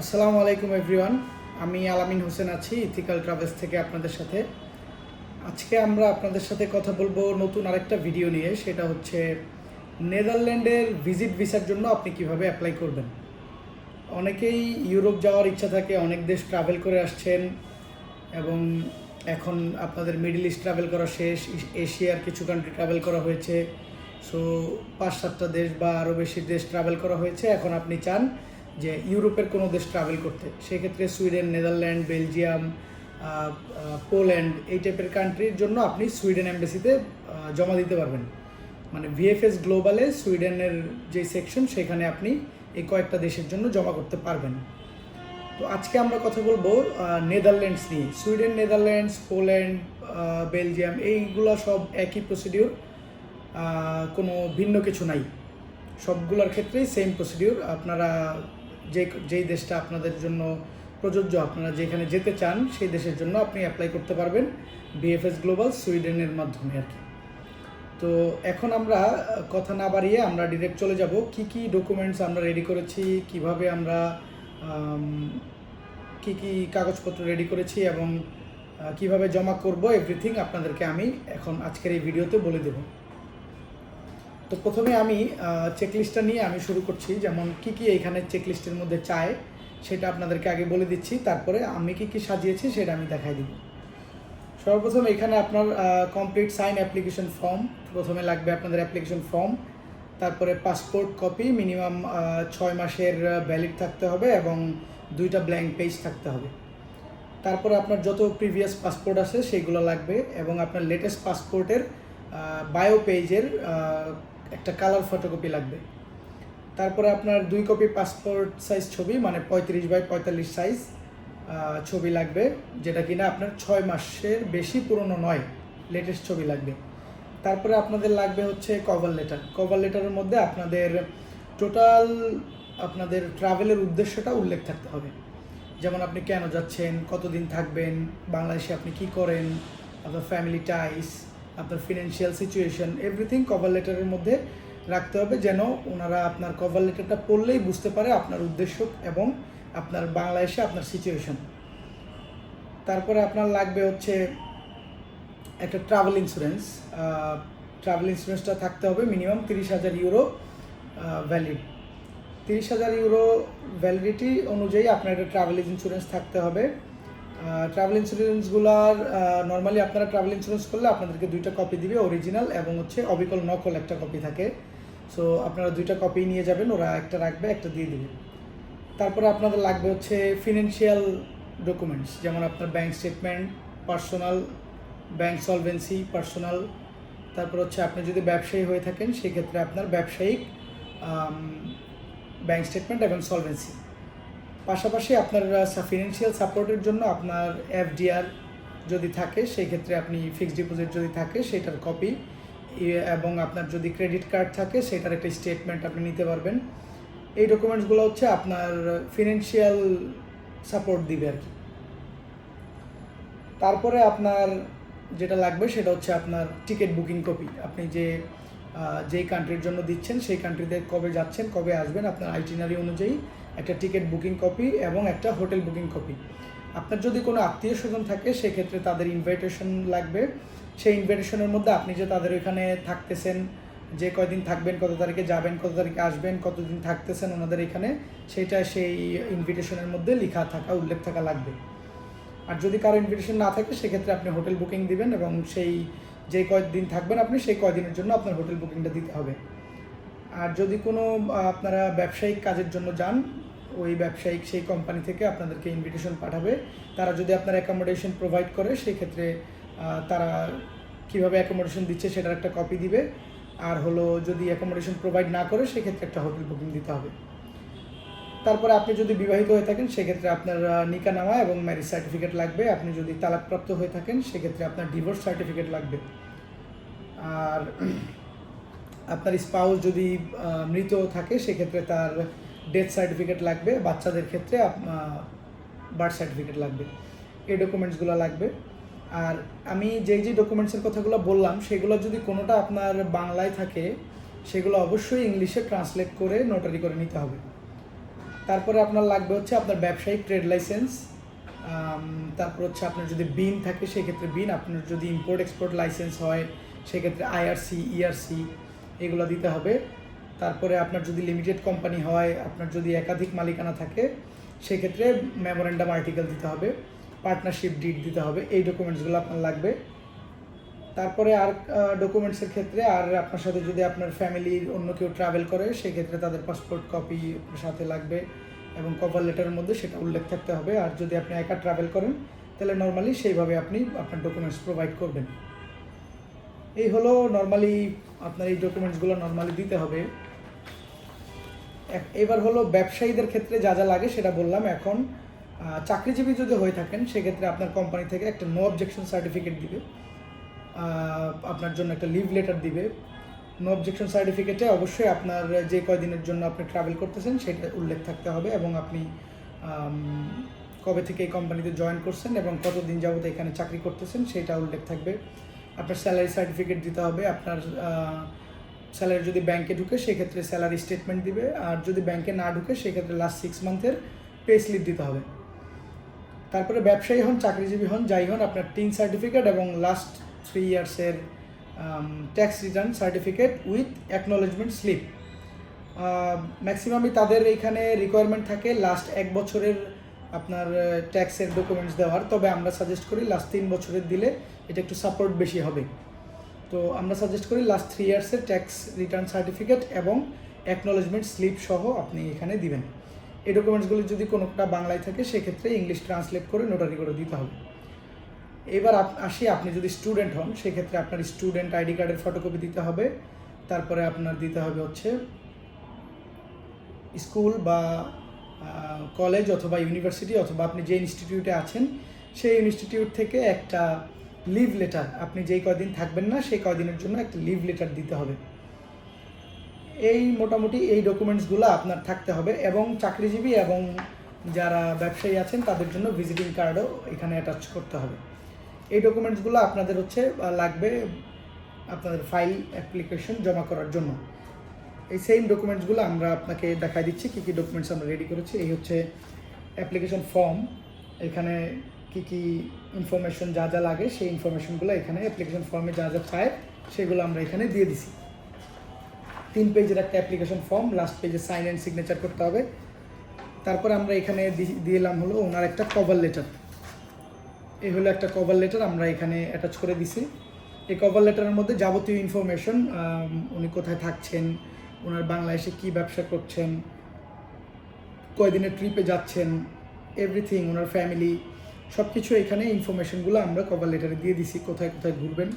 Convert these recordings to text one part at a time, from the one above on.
আসসালামু আলাইকুম এভরিওয়ান আমি আলামিন হোসেন আছি ইথিক্যাল ট্রাভেলস থেকে আপনাদের সাথে। আজকে আমরা আপনাদের সাথে কথা বলব নতুন আরেকটা ভিডিও নিয়ে, সেটা হচ্ছে নেদারল্যান্ডের ভিজিট ভিসার জন্য আপনি কীভাবে অ্যাপ্লাই করবেন। অনেকেই ইউরোপ যাওয়ার ইচ্ছা থাকে, অনেক দেশ ট্রাভেল করে আসছেন, এবং এখন আপনাদের মিডল ইস্ট ট্রাভেল করা শেষ এশিয়ার কিছু কান্ট্রি ট্রাভেল করা হয়েছে সো পাঁচ সাতটা দেশ বা আরও বেশি দেশ ট্রাভেল করা হয়েছে, এখন আপনি চান যে ইউরোপের কোনো দেশ ট্রাভেল করতে, সেক্ষেত্রে সুইডেন, নেদারল্যান্ড, বেলজিয়াম পোল্যান্ড এই টাইপের কান্ট্রির জন্য আপনি সুইডেন এম্বাসিতে জমা দিতে পারবেন। মানে ভিএফএস গ্লোবালে সুইডেনের যে সেকশন সেখানে আপনি এই কয়েকটা দেশের জন্য জমা করতে পারবেন। তো আজকে আমরা কথা বলব নেদারল্যান্ডস নিয়ে। সুইডেন, নেদারল্যান্ডস, পোল্যান্ড বেলজিয়াম, এইগুলো সব একই প্রসিডিউর কোনো ভিন্ন কিছু নাই। সবগুলোর ক্ষেত্রেই সেম প্রসিডিউর আপনারা যে যেই দেশটা আপনাদের জন্য প্রযোজ্য আপনারা যেখানে যেতে চান সেই দেশের জন্য আপনি অ্যাপ্লাই করতে পারবেন বিএফএস গ্লোবাল সুইডেনের মাধ্যমে আর কি। তো এখন আমরা কথা না বাড়িয়ে আমরা ডিরেক্ট চলে যাব। কি কি ডকুমেন্টস আমরা রেডি করেছি কীভাবে আমরা আম, কি কি কাগজপত্র রেডি করেছি এবং কীভাবে জমা করব এভরিথিং আপনাদেরকে আমি এখন আজকের এই ভিডিওতে বলে দেব। তো প্রথমে আমি চেকলিস্টটা নিয়ে আমি শুরু করছি। যেমন কি কি এইখানে চেকলিস্টের মধ্যে চায় সেটা আপনাদেরকে আগে বলে দিচ্ছি। তারপরে আমি কি কি সাজিয়েছি সেটা আমি দেখাই দিব। সর্বপ্রথম এখানে আপনার কমপ্লিট সাইন অ্যাপ্লিকেশন ফর্ম প্রথমে লাগবে আপনাদের অ্যাপ্লিকেশন ফর্ম তারপরে পাসপোর্ট কপি মিনিমাম ছয় মাসের ভ্যালিড থাকতে হবে এবং দুইটা ব্ল্যাঙ্ক পেজ থাকতে হবে। তারপরে আপনার যত প্রিভিয়াস পাসপোর্ট আছে সেইগুলো লাগবে এবং আপনার লেটেস্ট পাসপোর্টের বায়ো পেজের একটা কালার ফটোকপি লাগবে। তারপরে আপনার দুই কপি পাসপোর্ট সাইজ ছবি মানে পঁয়ত্রিশ বাই পঁয়তাল্লিশ সাইজ ছবি লাগবে, যেটা কিনা আপনার ছয় মাসের বেশি পুরনো নয় লেটেস্ট ছবি লাগবে। তারপরে আপনাদের লাগবে হচ্ছে কভার লেটার কভার লেটারের মধ্যে আপনাদের টোটাল আপনাদের ট্রাভেলের উদ্দেশ্যটা উল্লেখ থাকতে হবে। যেমন আপনি কেন যাচ্ছেন, কতদিন থাকবেন, বাংলাদেশে আপনি কি করেন, আপনার ফ্যামিলি টাইস আপনার ফিনান্সিয়াল সিচুয়েশন এভরিথিং কভার লেটারের মধ্যে রাখতে হবে যেন ওনারা আপনার কভার লেটারটা পড়লেই বুঝতে পারে আপনার উদ্দেশ্য এবং আপনার বাংলাদেশে আপনার সিচুয়েশন তারপরে আপনার লাগবে হচ্ছে একটা ট্রাভেল ইন্স্যুরেন্স ট্রাভেল ইন্স্যুরেন্সটা থাকতে হবে মিনিমাম তিরিশ হাজার ইউরো ভ্যালিড তিরিশ হাজার ইউরো ভ্যালিডিটি অনুযায়ী আপনার একটা ট্রাভেল ইন্স্যুরেন্স থাকতে হবে। ট্রাভেল ইন্স্যুরেন্সগুলোর নর্মালি আপনারা ট্রাভেল ইন্স্যুরেন্স করলে আপনাদেরকে দুইটা কপি দিবে অরিজিনাল এবং হচ্ছে অবিকল নকল একটা কপি থাকে। সো আপনারা দুইটা কপি নিয়ে যাবেন, ওরা একটা রাখবে, একটা দিয়ে দিবে। তারপরে আপনাদের লাগবে হচ্ছে ফিনান্সিয়াল ডকুমেন্টস যেমন আপনার bank statement personal bank solvency personal তারপর হচ্ছে আপনি যদি ব্যবসায়ী হয়ে থাকেন, সেক্ষেত্রে আপনার ব্যবসায়িক ব্যাংক স্টেটমেন্ট এবং সলভেন্সি পাশাপাশি আপনার ফিনান্সিয়াল সাপোর্টের জন্য আপনার এফডিআর যদি থাকে, সেই ক্ষেত্রে আপনি ফিক্সড ডিপোজিট যদি থাকে, সেটার কপি এবং আপনার যদি ক্রেডিট কার্ড থাকে, সেটার একটা স্টেটমেন্ট আপনি নিতে পারবেন। এই ডকুমেন্টসগুলো হচ্ছে আপনার ফিনান্সিয়াল সাপোর্ট দিবে আর কি। তারপরে আপনার যেটা লাগবে, সেটা হচ্ছে আপনার টিকিট বুকিং কপি আপনি যে যেই কান্ট্রির জন্য দিচ্ছেন, সেই কান্ট্রিতে কবে যাচ্ছেন, কবে আসবেন, আপনার আইটিনারি অনুযায়ী একটা টিকিট বুকিং কপি এবং একটা হোটেল বুকিং কপি। আপনার যদি কোনো আত্মীয় স্বজন থাকে, সেক্ষেত্রে তাদের ইনভাইটেশন লাগবে। সেই ইনভাইটেশনের মধ্যে আপনি যে তাদের ওইখানে থাকতেছেন, যে কয়দিন থাকবেন, কত তারিখে যাবেন, কত তারিখে আসবেন, কতদিন থাকতেছেন ওনাদের এখানে সেটা সেই ইনভিটেশনের মধ্যে লেখা থাকা, উল্লেখ থাকা লাগবে। আর যদি কারও ইনভিটেশন না থাকে, সেক্ষেত্রে আপনি হোটেল বুকিং দিবেন এবং সেই যে কয়দিন থাকবেন আপনি, সেই কয়দিনের জন্য আপনার হোটেল বুকিংটা দিতে হবে। আর যদি কোনো আপনারা ব্যবসায়িক কাজের জন্য যান ওই ব্যবসায়িক সেই কোম্পানি থেকে আপনাদেরকে ইনভিটেশন পাঠাবে। তারা যদি আপনার অ্যাকোমোডেশন প্রোভাইড করে সেক্ষেত্রে তারা কীভাবে অ্যাকোমোডেশন দিচ্ছে সেটার একটা কপি দিবে। আর হলো যদি অ্যাকোমোডেশন প্রোভাইড না করে সেক্ষেত্রে একটা হোটেল বুকিং দিতে হবে। তারপরে আপনি যদি বিবাহিত হয়ে থাকেন সেক্ষেত্রে আপনার আহ, নিকানামা এবং ম্যারেজ সার্টিফিকেট লাগবে। আপনি যদি তালাকপ্রাপ্ত হয়ে থাকেন সেক্ষেত্রে আপনার ডিভোর্স সার্টিফিকেট লাগবে। আর আপনার স্পাউস যদি মৃত থাকে সেক্ষেত্রে তার ডেথ সার্টিফিকেট লাগবে, বাচ্চাদের ক্ষেত্রে বার্থ সার্টিফিকেট লাগবে। এই ডকুমেন্টসগুলো লাগবে। আর আমি যেই যে ডকুমেন্টসের কথাগুলো বললাম, সেগুলো যদি কোনোটা আপনার বাংলায় থাকে, সেগুলো অবশ্যই ইংলিশে ট্রান্সলেট করে নোটারি করে নিতে হবে। তারপরে আপনার লাগবে হচ্ছে আপনার ব্যবসায়িক ট্রেড লাইসেন্স তারপর হচ্ছে আপনার যদি বিন থাকে, সেক্ষেত্রে বিন, আপনার যদি ইম্পোর্ট এক্সপোর্ট লাইসেন্স হয়, সেক্ষেত্রে আইআরসি ইআরসি এগুলো দিতে হবে। তারপরে আপনার যদি লিমিটেড কোম্পানি হয়, আপনার যদি একাধিক মালিকানা থাকে, সেক্ষেত্রে মেমোরেন্ডাম আর্টিকেল দিতে হবে পার্টনারশিপ ডিড দিতে হবে, এই ডকুমেন্টসগুলো আপনার লাগবে। তারপরে আর ডকুমেন্টসের ক্ষেত্রে আর আপনার সাথে যদি আপনার ফ্যামিলির অন্য কেউ ট্রাভেল করে, সেক্ষেত্রে তাদের পাসপোর্ট কপি সাথে লাগবে এবং কভার লেটারের মধ্যে সেটা উল্লেখ থাকতে হবে। আর যদি আপনি একা ট্রাভেল করেন, তাহলে নর্মালি সেইভাবে আপনি আপনার ডকুমেন্টস প্রোভাইড করবেন। এই হলো নর্মালি আপনার এই ডকুমেন্টসগুলো নর্মালি দিতে হবে। এবার হলো ব্যবসায়ীদের ক্ষেত্রে যা যা লাগে সেটা বললাম এখন চাকরিজীবী যদি হয়ে থাকেন, সেক্ষেত্রে আপনার কোম্পানি থেকে একটা নো অবজেকশন সার্টিফিকেট দিবে। আপনার জন্য একটা লিভ লেটার দিবে। নো অবজেকশন সার্টিফিকেটে অবশ্যই আপনার যে কয়দিনের জন্য আপনি ট্রাভেল করতেছেন, সেটা উল্লেখ থাকতে হবে এবং আপনি কবে থেকে এই কোম্পানিতে জয়েন করছেন এবং কতদিন যাবত এখানে চাকরি করতেছেন, সেটা উল্লেখ থাকবে। আপনার স্যালারি সার্টিফিকেট দিতে হবে, আপনার স্যালারি যদি ব্যাংকে ঢুকে, সেক্ষেত্রে স্যালারি স্টেটমেন্ট দিবে। আর যদি ব্যাংকে না ঢুকে, সেক্ষেত্রে লাস্ট সিক্স মান্থের পে স্লিপ দিতে হবে। তারপরে ব্যবসায়ী হন, চাকরিজীবী হন, যাই হন, আপনার টিন সার্টিফিকেট এবং last three ইয়ার্সের tax return certificate with acknowledgement slip ম্যাক্সিমামই তাদের এখানে রিকোয়ারমেন্ট থাকে লাস্ট এক বছরের আপনার ট্যাক্সের ডকুমেন্টস দেওয়ার। তবে আমরা সাজেস্ট করি লাস্ট তিন বছরের দিলে এটা একটু সাপোর্ট বেশি হবে। তো আমরা সাজেস্ট করি লাস্ট থ্রি ইয়ার্সের ট্যাক্স রিটার্ন সার্টিফিকেট এবং অ্যাকনোলেজমেন্ট স্লিপ সহ আপনি এখানে দিবেন। এই ডকুমেন্টসগুলো যদি কোনোটা বাংলায় থাকে, সেক্ষেত্রে ইংলিশ ট্রান্সলেট করে নোটারি করে দিতে হবে। এবার আসি, আপনি যদি স্টুডেন্ট হন, সেক্ষেত্রে আপনার স্টুডেন্ট আইডি কার্ডের ফটোকপি দিতে হবে। তারপরে আপনার দিতে হবে হচ্ছে স্কুল বা কলেজ অথবা ইউনিভার্সিটি অথবা আপনি যে ইনস্টিটিউটে আছেন, সেই ইনস্টিটিউট থেকে একটা লিভ লেটার আপনি যেই কয়দিন থাকবেন না, সেই কয়দিনের জন্য একটা লিভ লেটার দিতে হবে। এই মোটামুটি এই ডকুমেন্টসগুলো আপনার থাকতে হবে এবং চাকরিজীবী এবং যারা ব্যবসায়ী আছেন, তাদের জন্য ভিজিটিং কার্ডও এখানে অ্যাটাচ করতে হবে। এই ডকুমেন্টসগুলো আপনাদের হচ্ছে লাগবে আপনাদের ফাইল অ্যাপ্লিকেশন জমা করার জন্য। এই সেম ডকুমেন্টসগুলো আমরা আপনাকে দেখাই দিচ্ছি, কী কী ডকুমেন্টস আমরা রেডি করেছি। এই হচ্ছে অ্যাপ্লিকেশন ফর্ম এখানে কি কি ইনফরমেশন যা যা লাগে সেই ইনফরমেশনগুলো এখানে অ্যাপ্লিকেশন ফর্মে যা যা চায় সেগুলো আমরা এখানে দিয়ে দিছি। তিন পেজের একটা অ্যাপ্লিকেশন ফর্ম লাস্ট পেজে সাইন অ্যান্ড সিগনেচার করতে হবে। তারপর আমরা এখানে দিলাম হলো ওনার একটা কভার লেটার এই হলো একটা কভার লেটার আমরা এখানে অ্যাটাচ করে দিছি। এই কভার লেটারের মধ্যে যাবতীয় ইনফরমেশন উনি কোথায় থাকছেন, ওনার বাংলাদেশে কি ব্যবসা করছেন, কয়দিনের ট্রিপে যাচ্ছেন এভরিথিং ওনার ফ্যামিলি সব কিছু এখানে ইনফরমেশনগুলো আমরা কভার লেটারে দিয়ে দিছি, কোথায় কোথায় ঘুরবেন,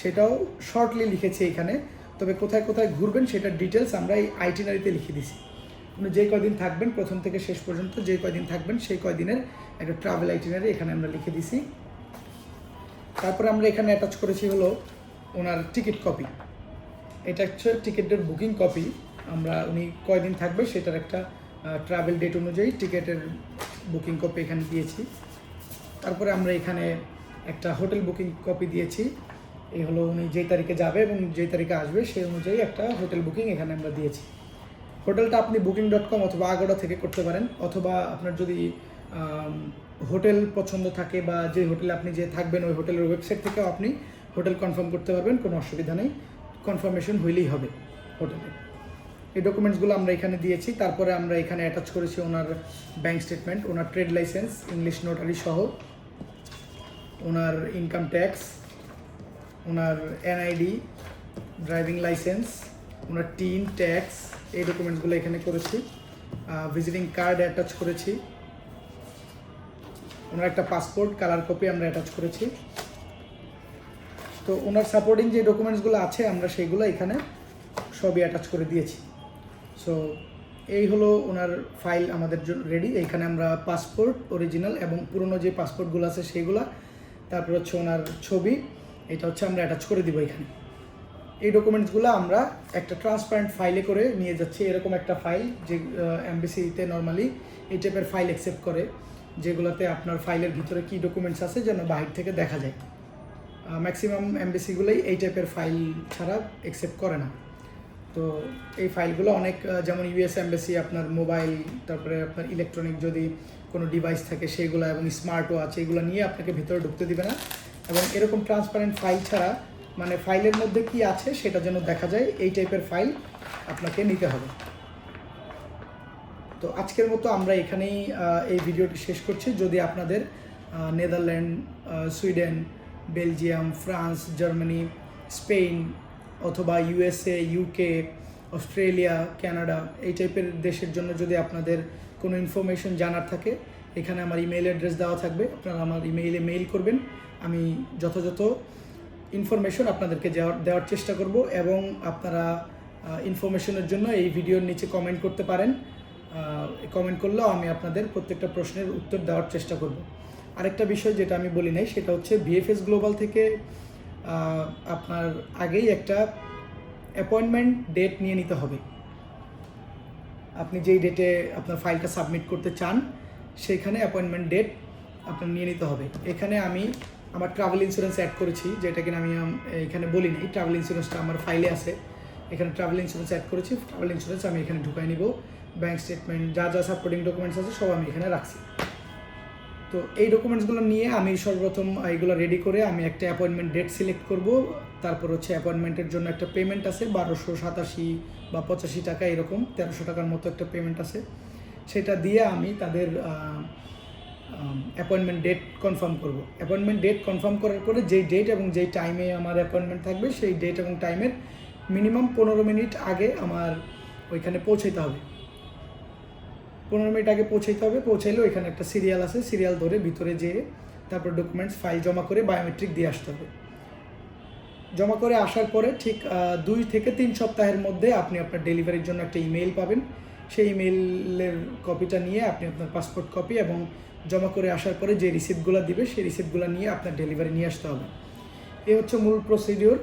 সেটাও শর্টলি লিখেছি এখানে। তবে কোথায় কোথায় ঘুরবেন সেটার ডিটেলস আমরা এই আইটিনারিতে লিখে দিছি। উনি যে কয়দিন থাকবেন, প্রথম থেকে শেষ পর্যন্ত যে কয়দিন থাকবেন, সেই কয়দিনের একটা ট্রাভেল আইটিনারি এখানে আমরা লিখে দিছি। তারপরে আমরা এখানে অ্যাটাচ করেছি হলো ওনার টিকিট কপি এটা হচ্ছে টিকিটের বুকিং কপি আমরা, উনি কয়দিন থাকবে সেটার একটা ট্রাভেল ডেট অনুযায়ী টিকিটের বুকিং কপি এখানে দিয়েছি। তারপরে আমরা এখানে একটা হোটেল বুকিং কপি দিয়েছি। এই হলো উনি যেই তারিখে যাবে এবং যেই তারিখে আসবে সেই অনুযায়ী একটা হোটেল বুকিং এখানে আমরা দিয়েছি। হোটেলটা আপনি বুকিং ডট কম অথবা আগোড়া থেকে করতে পারেন অথবা আপনার যদি হোটেল পছন্দ থাকে বা যে হোটেলে আপনি যে থাকবেন ওই হোটেলের ওয়েবসাইট থেকেও আপনি হোটেল কনফার্ম করতে পারবেন, কোনো অসুবিধা নেই। কনফার্মেশন হইলেই হবে হোটেলে। এই ডকুমেন্টসগুলো আমরা এখানে দিয়েছি। তারপরে আমরা এখানে অ্যাটাচ করেছি ওনার ব্যাংক স্টেটমেন্ট, ওনার ট্রেড লাইসেন্স, ইংলিশ নোটারি সহ ওনার ইনকাম ট্যাক্স ওনার এনআইডি ড্রাইভিং লাইসেন্স ওনার টিন ট্যাক্স এই ডকুমেন্টসগুলো এখানে করেছি। ভিজিটিং কার্ড অ্যাটাচ করেছি। ওনার একটা পাসপোর্ট কালার কপি আমরা অ্যাটাচ করেছি। তো ওনার সাপোর্টিং যে ডকুমেন্টসগুলো আছে, আমরা সেইগুলো এখানে সবই অ্যাটাচ করে দিয়েছি। সো এই হলো ওনার ফাইল আমাদের জন্য রেডি এইখানে আমরা পাসপোর্ট অরিজিনাল এবং পুরনো যে পাসপোর্টগুলো আছে সেইগুলা তারপর হচ্ছে ওনার ছবি, এটা হচ্ছে আমরা অ্যাটাচ করে দিব এখানে। এই ডকুমেন্টসগুলো আমরা একটা ট্রান্সপারেন্ট ফাইলে করে নিয়ে যাচ্ছি। এরকম একটা ফাইল যে এমবিসিতে নর্মালি এই টাইপের ফাইল অ্যাকসেপ্ট করে, যেগুলোতে আপনার ফাইলের ভিতরে কী ডকুমেন্টস আছে যেন বাহির থেকে দেখা যায়। ম্যাক্সিমাম এমবিসিগুলোই এই টাইপের ফাইল ছাড়া অ্যাকসেপ্ট করে না। তো এই ফাইলগুলো অনেক যেমন ইউএস এমবেসি আপনার মোবাইল তারপরে আপনার ইলেকট্রনিক যদি কোনো ডিভাইস থাকে সেইগুলো এবং স্মার্ট ওয়াচ এগুলো নিয়ে আপনাকে ভিতরে ঢুকতে দিবে না। এবং এরকম ট্রান্সপারেন্ট ফাইল ছাড়া মানে ফাইলের মধ্যে কি আছে সেটা যেন দেখা যায়, এই টাইপের ফাইল আপনাকে নিতে হবে। তো আজকের মতো আমরা এখানেই এই ভিডিওটি শেষ করছি। যদি আপনাদের Netherland Sweden, Belgium, France, Germany, Spain অথবা ইউএসএ ইউকে অস্ট্রেলিয়া কানাডা এই টাইপের দেশের জন্য যদি আপনাদের কোনো ইনফরমেশন জানার থাকে, এখানে আমার ইমেল অ্যাড্রেস দেওয়া থাকবে। আপনারা আমার ইমেইলে মেইল করবেন। আমি যথাযথ ইনফরমেশন আপনাদেরকে দেওয়ার চেষ্টা করব এবং আপনারা ইনফরমেশনের জন্য এই ভিডিওর নিচে কমেন্ট করতে পারেন। কমেন্ট করলেও আমি আপনাদের প্রত্যেকটা প্রশ্নের উত্তর দেওয়ার চেষ্টা করব। আরেকটা বিষয় যেটা আমি বলি নাই, সেটা হচ্ছে ভিএফএস গ্লোবাল থেকে আপনার আগেই একটা অ্যাপয়েন্টমেন্ট ডেট নিয়ে নিতে হবে। আপনি যেই ডেটে আপনার ফাইলটা সাবমিট করতে চান, সেইখানে অ্যাপয়েন্টমেন্ট ডেট আপনার নিয়ে নিতে হবে। এখানে আমি আমার ট্রাভেল ইন্স্যুরেন্স অ্যাড করেছি, যেটা কিনা আমি এখানে বলি নাই ট্রাভেল ইন্স্যুরেন্সটা আমার ফাইলে আছে। এখানে ট্রাভেল ইন্স্যুরেন্স অ্যাড করেছি ট্রাভেল ইন্স্যুরেন্স আমি এখানে ঢুকাই নিব। ব্যাঙ্ক স্টেটমেন্ট যা যা সাপোর্টিং ডকুমেন্টস আছে, সব আমি এখানে রাখছি। তো এই ডকুমেন্টসগুলো নিয়ে আমি সর্বপ্রথম এগুলো রেডি করে আমি একটা অ্যাপয়েন্টমেন্ট ডেট সিলেক্ট করব। তারপর হচ্ছে অ্যাপয়েন্টমেন্টের জন্য একটা পেমেন্ট আছে, বারোশো সাতাশি বা পঁচাশি টাকা এরকম, তেরোশো টাকার মতো একটা পেমেন্ট আছে। সেটা দিয়ে আমি তাদের অ্যাপয়েন্টমেন্ট ডেট কনফার্ম করব। অ্যাপয়েন্টমেন্ট ডেট কনফার্ম করার পরে যেই ডেট এবং যেই টাইমে আমার অ্যাপয়েন্টমেন্ট থাকবে, সেই ডেট এবং টাইমের মিনিমাম পনেরো মিনিট আগে আমার ওইখানে পৌঁছাইতে হবে। পনেরো মিনিট আগে পৌঁছাইতে হবে, পৌঁছাইলেও এখানে একটা সিরিয়াল আছে সিরিয়াল ধরে ভিতরে যেয়ে তারপর ডকুমেন্টস ফাইল জমা করে বায়োমেট্রিক দিয়ে আসতে হবে। জমা করে আসার পরে ঠিক দুই থেকে তিন সপ্তাহের মধ্যে আপনি আপনার ডেলিভারির জন্য একটা ইমেল পাবেন। সেই ইমেলের কপিটা নিয়ে আপনি আপনার পাসপোর্ট কপি এবং জমা করে আসার পরে যে রিসিপ্টগুলো দিবে, সেই রিসিপ্টগুলো নিয়ে আপনার ডেলিভারি নিয়ে আসতে হবে। এ হচ্ছে মূল প্রসিডিওর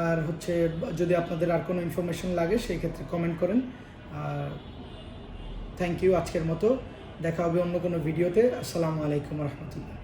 আর হচ্ছে, যদি আপনাদের আর কোনো ইনফরমেশন লাগে, সেই ক্ষেত্রে কমেন্ট করেন। আর থ্যাংক ইউ আজকের মতো। দেখা হবে অন্য কোনো ভিডিওতে। আসসালামু আলাইকুম রহমতুল্লাহ।